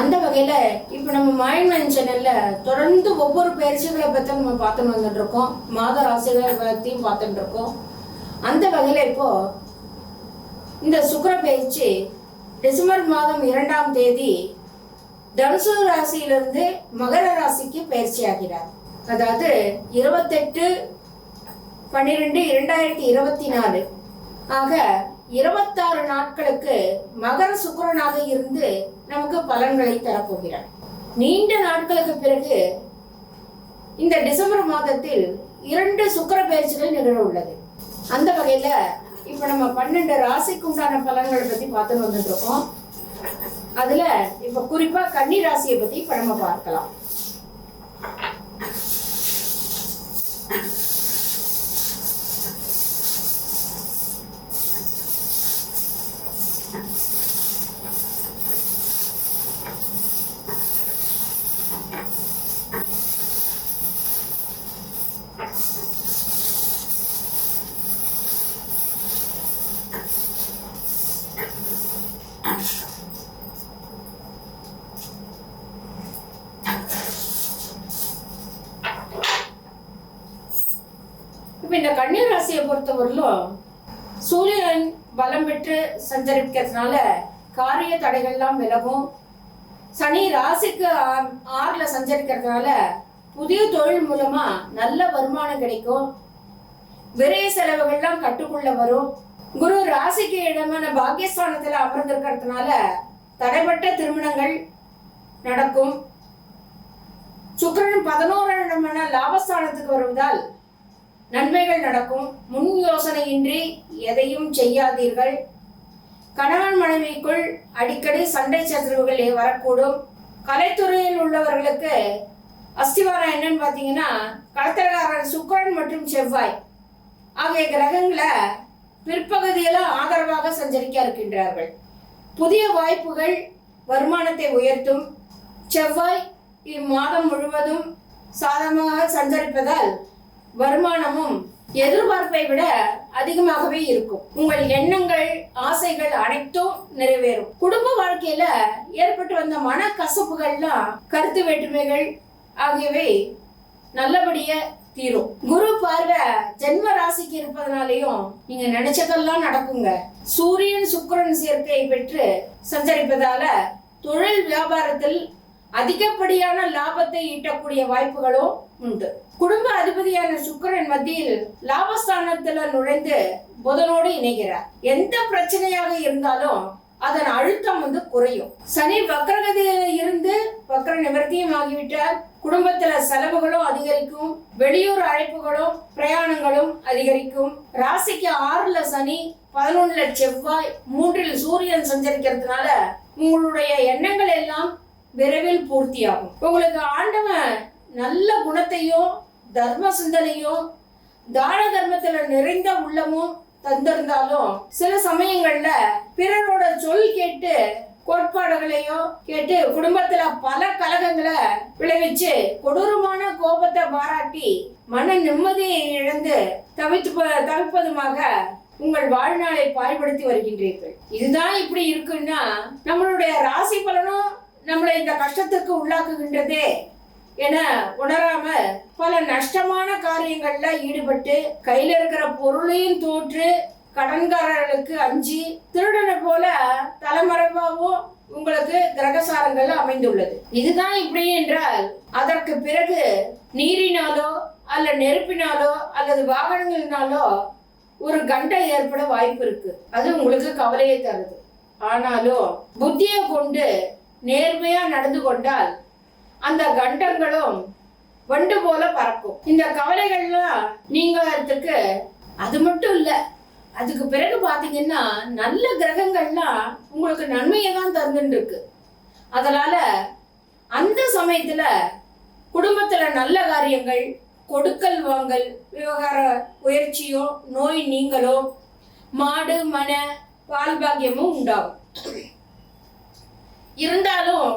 அந்த வகையில் இப்போ நம்ம மாயன் மயன் சேனலில் தொடர்ந்து ஒவ்வொரு பயிற்சிகளை பற்றி நம்ம பார்த்துன்னு வந்துட்டு இருக்கோம் மாத ராசிகளை பற்றியும் பார்த்துட்டு இருக்கோம். அந்த வகையில் இப்போ இந்த சுக்கிர பயிற்சி டிசம்பர் மாதம் இரண்டாம் தேதி தனுசு ராசியிலிருந்து மகர ராசிக்கு பயிற்சி ஆகிறார். அதாவது இருபத்தெட்டு பன்னிரெண்டு இரண்டாயிரத்தி இருபத்தி நாலு. ஆக இருபத்தாறு நாட்களுக்கு மகர சுக்கரனாக இருந்து நமக்கு பலன்களை தரப்போகிறார். நீண்ட நாட்களுக்கு பிறகு இந்த டிசம்பர் மாதத்தில் இரண்டு சுக்கிர பயிற்சிகள் நிகழ உள்ளது. அந்த வகையில இப்ப நம்ம பன்னெண்டு ராசிக்கு உண்டான பலன்களை பத்தி பார்த்துட்டு வந்துட்டு இருக்கோம் அதுல இப்ப குறிப்பா கன்னி ராசியை பத்தி இப்ப நம்ம பார்க்கலாம். இந்த கன்னி ராசியை பொறுத்தவரையிலும் சூரியன் பலம் பெற்று சஞ்சரிக்கிறதுனால காரிய தடைகள்லாம் விலகும். சனி ராசிக்கு ஆறுல சஞ்சரிக்கிறதுனால புதிய தொழில் மூலமா நல்ல வருமானம் கிடைக்கும். விரைய செலவுகள்லாம் கட்டுக்குள்ள வரும். குரு ராசிக்கு இடமான பாக்கியஸ்தானத்துல அமர்ந்திருக்கிறதுனால தடைப்பட்ட திருமணங்கள் நடக்கும். சுக்கிரன் பதினோராம் இடமான லாபஸ்தானத்துக்கு வருவதால் நன்மைகள் நடக்கும். முன் யோசனையின்றி எதையும் செய்யாதீர்கள். கணவன் மனைவிக்குள் அடிக்கடி சண்டை சச்சரவுகள் வரக்கூடும். கலைத்துறையில் உள்ளவர்களுக்கு அஸ்திவாரம் என்னன்னு பார்த்தீங்கன்னா கடத்தல்காரர் சுக்கரன் மற்றும் செவ்வாய் ஆகிய கிரகங்களை பிற்பகுதியில் ஆதரவாக சஞ்சரிக்க இருக்கின்றார்கள். புதிய வாய்ப்புகள் வருமானத்தை உயர்த்தும். செவ்வாய் இம்மாதம் முழுவதும் சாதகமாக சஞ்சரிப்பதால் வருமானமும் எதிர்பார்ப்பை விட அதிகமாகவே இருக்கும். உங்கள் எண்ணங்கள் ஆசைகள் அனைத்தும் நிறைவேறும். குடும்ப வாழ்க்கையில ஏற்பட்டு வந்த மன கசப்புகள்லாம் கருத்து வேற்றுமைகள் ஆகியவை நல்லபடிய தீரும். குரு பார்வை ஜென்ம ராசிக்கு இருப்பதனாலையும் நீங்க நினைச்சதெல்லாம் நடக்குங்க. சூரியன் சுக்கரன் சேர்க்கை பெற்று சஞ்சரிப்பதால தொழில் வியாபாரத்தில் அதிகப்படியான லாபத்தை ஈட்டக்கூடிய வாய்ப்புகளும் உண்டு. குடும்ப அதிபதியான சுக்கிரன் மத்தியில் லாபஸ்தானத்துல நுழைந்து புதனோடு இணைகிறார். எந்த பிரச்சனையாக இருந்தாலும் அதன் அழுத்தம் வந்து குறையும். சனி வக்ரகதியில இருந்து வக்ர நிவர்த்தியும் ஆகிவிட்டால் குடும்பத்துல செலவுகளும் அதிகரிக்கும். வெளியூர் அழைப்புகளும் பிரயாணங்களும் அதிகரிக்கும். ராசிக்கு ஆறுல சனி பதினொன்றுல செவ்வாய் மூன்றில் சூரியன் சஞ்சரிக்கிறதுனால உங்களுடைய எண்ணங்கள் எல்லாம் விரைவில் பூர்த்தியாகும். உங்களுக்கு ஆண்டவன் நல்ல குணத்தையும் தர்ம சிந்தனையும் தான தர்மத்துல நிறைந்த உள்ளமும் தந்திருந்தாலும் சில சமயங்கள்ல பிறரோட சொல் கேட்டு கோட்பாடுகளையோ கேட்டு குடும்பத்துல பல கலகங்களை விளைவிச்சு கொடூரமான கோபத்தை பாராட்டி மன நிம்மதியை இழந்து தவித்து தவிப்பதுமாக உங்கள் வாழ்நாளை பாழ்படுத்தி வருகின்றீர்கள். இதுதான் இப்படி இருக்குன்னா நம்மளுடைய ராசி பலனும் நம்மளை இந்த கஷ்டத்துக்கு உள்ளாக்குகின்றதே என உணராம பல நஷ்டமான காரியங்கள்ல ஈடுபட்டு கையில இருக்கிற பொருளையும் தோற்று கடன்காரர்களுக்கு அஞ்சி திருடனை போல தலைமறைவாகவும் உங்களுக்கு கிரகசாரங்கள் அமைந்துள்ளது. இதுதான் இப்படி என்றால் அதற்கு பிறகு நீரினாலோ அல்ல நெருப்பினாலோ அல்லது வாகனங்களினாலோ ஒரு கண்டை ஏற்பட வாய்ப்பு இருக்கு. அது உங்களுக்கு கவலையை தருது. ஆனாலும் புத்தியை கொண்டு நேர்மையா நடந்து கொண்டால் அந்த கண்டங்களும் வண்டு போல பறக்கும். இந்த கவலைகள்லாம் நீங்கிறதுக்கு அது மட்டும் இல்ல அதுக்கு பிறகு பாத்தீங்கன்னா நல்ல கிரகங்கள்லாம் உங்களுக்கு நன்மையை தான் தந்துட்டு இருக்கு அதனால அந்த சமயத்துல குடும்பத்துல நல்ல காரியங்கள் கொடுக்கல் வாங்கல் விவகார உயர்ச்சியோ நோய் நீங்களோ மாடு மன பால் பாக்கியமும் உண்டாகும். இருந்தாலும்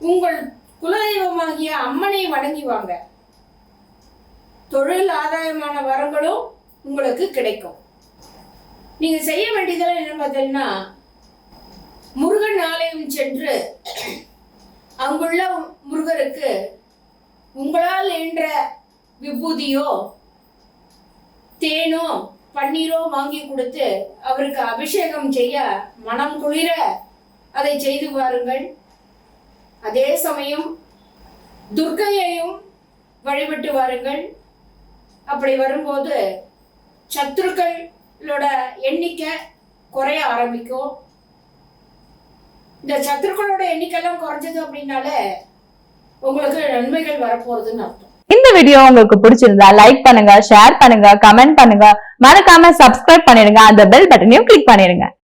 உங்கள் குலதெய்வமாகிய அம்மனை வணங்கி வாங்க. தொழில் ஆதாயமான வரங்களும் உங்களுக்கு கிடைக்கும். நீங்க செய்ய வேண்டியதெல்லாம் என்ன பார்த்தீங்கன்னா முருகன் ஆலயம் சென்று அங்குள்ள முருகருக்கு உங்களால் என்ற விபூதியோ தேனோ பன்னீரோ வாங்கி கொடுத்து அவருக்கு அபிஷேகம் செய்ய மனம் குளிர அதை செய்து பாருங்கள் அதே சமயம் துர்க்கையையும் வழிபட்டு வாருங்கள். அப்படி வரும்போது சத்துருக்களோட எண்ணிக்கை குறைய ஆரம்பிக்கும். இந்த சத்துருக்களோட எண்ணிக்கைலாம் குறைஞ்சது அப்படின்னாலே உங்களுக்கு நன்மைகள் வரப்போகுதுன்னு அர்த்தம். இந்த வீடியோ உங்களுக்கு பிடிச்சிருந்தா லைக் பண்ணுங்க ஷேர் பண்ணுங்க கமெண்ட் பண்ணுங்க. மறக்காம சப்ஸ்கிரைப் பண்ணிடுங்க. அந்த பெல் பட்டனையும் கிளிக் பண்ணிடுங்க.